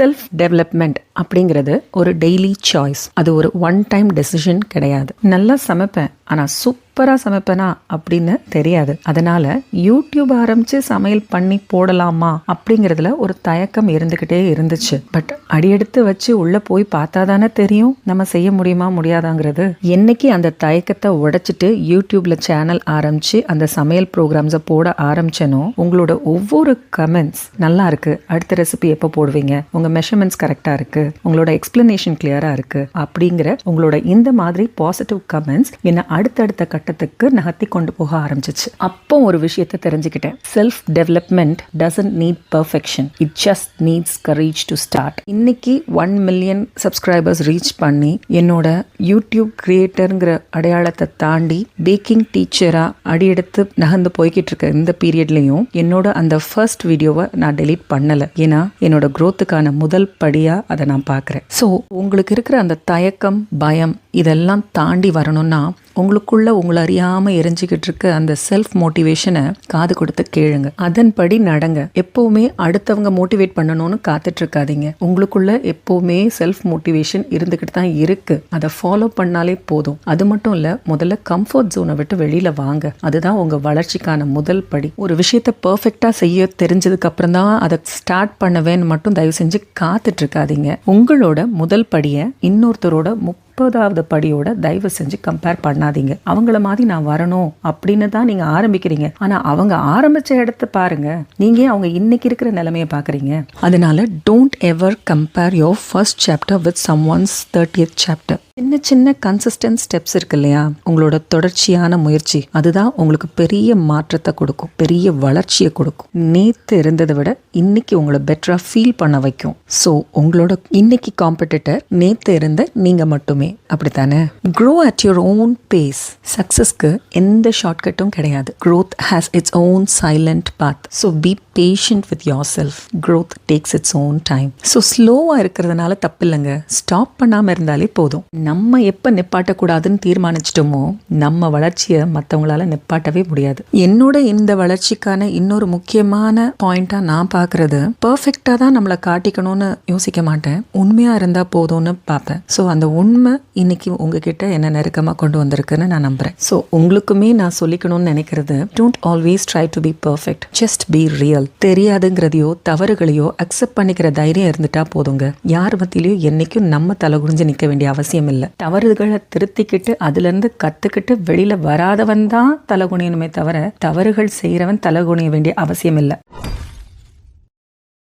Self development அப்படிங்கிறது ஒரு daily choice அது ஒரு ஒன் டைம் டெசிஷன் கிடையாது. நல்லா சமைப்பேன். ஆனால் சூப்பராக சமைப்பேனா அப்படின்னு தெரியாது. அதனால யூடியூப் ஆரம்பித்து சமையல் பண்ணி போடலாமா அப்படிங்கிறதுல ஒரு தயக்கம் இருந்துக்கிட்டே இருந்துச்சு. பட் அடியெடுத்து வச்சு உள்ளே போய் பார்த்தா தானே தெரியும் நம்ம செய்ய முடியுமா முடியாதாங்கிறது. என்னைக்கு அந்த தயக்கத்தை உடைச்சிட்டு யூடியூப்ல சேனல் ஆரம்பிச்சு அந்த சமையல் ப்ரோக்ராம்ஸை போட ஆரம்பிச்சனோ உங்களோட ஒவ்வொரு கமெண்ட்ஸ் நல்லா இருக்கு. அடுத்த ரெசிபி எப்போ போடுவீங்க? உங்க மெஷர்மெண்ட்ஸ் கரெக்டா இருக்கு. உங்களோட எக்ஸ்பிளனேஷன் கிளியரா இருக்கு. அப்படிங்கிற உங்களோட இந்த மாதிரி பாசிட்டிவ் கமெண்ட்ஸ் என்ன அடுத்தடுத்த கட்டத்துக்கு நகர்த்தி கொண்டு போக ஆரம்பிச்சிச்சு. அப்போ ஒரு விஷயத்தை தெரிஞ்சுக்கிட்டேன். Self development doesn't need perfection it just needs courage to start இன்னைக்கு ஒன் மில்லியன் சப்ஸ்கிரைபர்ஸ் ரீச் பண்ணி என்னோட யூடியூப் கிரியேட்டருங்கிற அடையாளத்தை தாண்டி பேக்கிங் டீச்சரா அடியெடுத்து நகர்ந்து போய்கிட்டு இருக்க இந்த பீரியட்லையும் என்னோட அந்த ஃபர்ஸ்ட் வீடியோவை நான் டெலீட் பண்ணலை. ஏன்னா என்னோட குரோத்துக்கான முதல் படியா அதை நான் பார்க்குறேன். ஸோ உங்களுக்கு இருக்கிற அந்த தயக்கம் பயம் இதெல்லாம் தாண்டி வரணும்னா உங்களுக்குள்ள உங்களை அறியாமல் எரிஞ்சுக்கிட்டு இருக்க அந்த செல்ஃப் மோட்டிவேஷனை காது கொடுத்து கேளுங்க. அதன்படி நடங்க. எப்பவுமே அடுத்தவங்க மோட்டிவேட் பண்ணணும்னு காத்துட்டு இருக்காதீங்க. உங்களுக்குள்ள எப்பவுமே செல்ஃப் மோட்டிவேஷன் இருந்துக்கிட்டு தான் இருக்கு. அதை ஃபாலோ பண்ணாலே போதும். அது மட்டும் இல்ல முதல்ல கம்ஃபர்ட் ஜோனை விட்டு வெளியில வாங்க. அதுதான் உங்க வளர்ச்சிக்கான முதல் படி. ஒரு விஷயத்த பெர்ஃபெக்டா செய்ய தெரிஞ்சதுக்கு அப்புறம் தான் அதை ஸ்டார்ட் பண்ணவேன்னு மட்டும் தயவு செஞ்சு காத்துட்டு இருக்காதீங்க. உங்களோட முதல் படியை இன்னொருத்தரோட முப்பதாவது படியோட தயவு செஞ்சு கம்பேர் பண்ணாதீங்க. அவங்கள மாதிரி நான் வரணும் அப்படின்னு தான் நீங்க ஆரம்பிக்கிறீங்க. ஆனா அவங்க ஆரம்பிச்ச இடத்த பாருங்க. நீங்க ஏன் அவங்க இன்னைக்கு இருக்கிற நிலைமையை பாக்குறீங்க? அதனால don't ever compare your first chapter with someone's thirtieth chapter சின்ன சின்ன கன்சிஸ்டன்ட் ஸ்டெப்ஸ் இருக்கு இல்லையா? உங்களோட தொடர்ச்சியான முயற்சி அதுதான் உங்களுக்கு பெரிய மாற்றத்தை கொடுக்கும் பெரிய வளர்ச்சியை கொடுக்கும். நேத்து இருந்ததை விட இன்னைக்கு உங்களை பெட்டரா ஃபீல் பண்ண வைக்கும். ஸோ உங்களோட இன்னைக்கு காம்படிட்டர் நேத்து இருந்த நீங்க மட்டுமே. அப்படித்தானே? Grow at your own pace சக்சஸ்க்கு எந்த ஷார்ட்கட்டும் கிடையாது. Growth has its own silent path so be patient with yourself growth takes its own time so ஸ்லோவாக இருக்கிறதுனால தப்பு இல்லைங்க ஸ்டாப் பண்ணாமல் இருந்தாலே போதும். நம்ம எப்போ நிப்பாட்டக்கூடாதுன்னு தீர்மானிச்சிட்டோமோ நம்ம வளர்ச்சியை மற்றவங்களால நிப்பாட்டவே முடியாது. என்னோட இந்த வளர்ச்சிக்கான இன்னொரு முக்கியமான பாயிண்டாக நான் பார்க்கறது பர்ஃபெக்டாக தான் நம்மளை காட்டிக்கணும்னு யோசிக்க மாட்டேன். உண்மையாக இருந்தால் போதும்னு பார்ப்பேன் ஸோ அந்த உண்மை இன்னைக்கு உங்ககிட்ட என்ன நெருக்கமாக கொண்டு வந்திருக்குன்னு நான் நம்புறேன். ஸோ உங்களுக்குமே நான் சொல்லிக்கணும்னு நினைக்கிறது don't always try to be perfect just be real தெரியாதுங்கிறதையோ தவறுகளையோ அக்செப்ட் பண்ணிக்கிற தைரியம் இருந்துட்டா போதுங்க. யார் மத்தியிலையும் என்னைக்கும் நம்ம தலை குனிஞ்சு நிற்க வேண்டிய அவசியம் இல்லை. தவறுகளை திருத்திக்கிட்டு அதுலேருந்து கற்றுக்கிட்டு கத்துக்கிட்டு வெளியில வராதவன் தான் தலை குனியணுமே தவிர தவறுகள் செய்யறவன் தலை குனிய வேண்டிய அவசியம் இல்லை.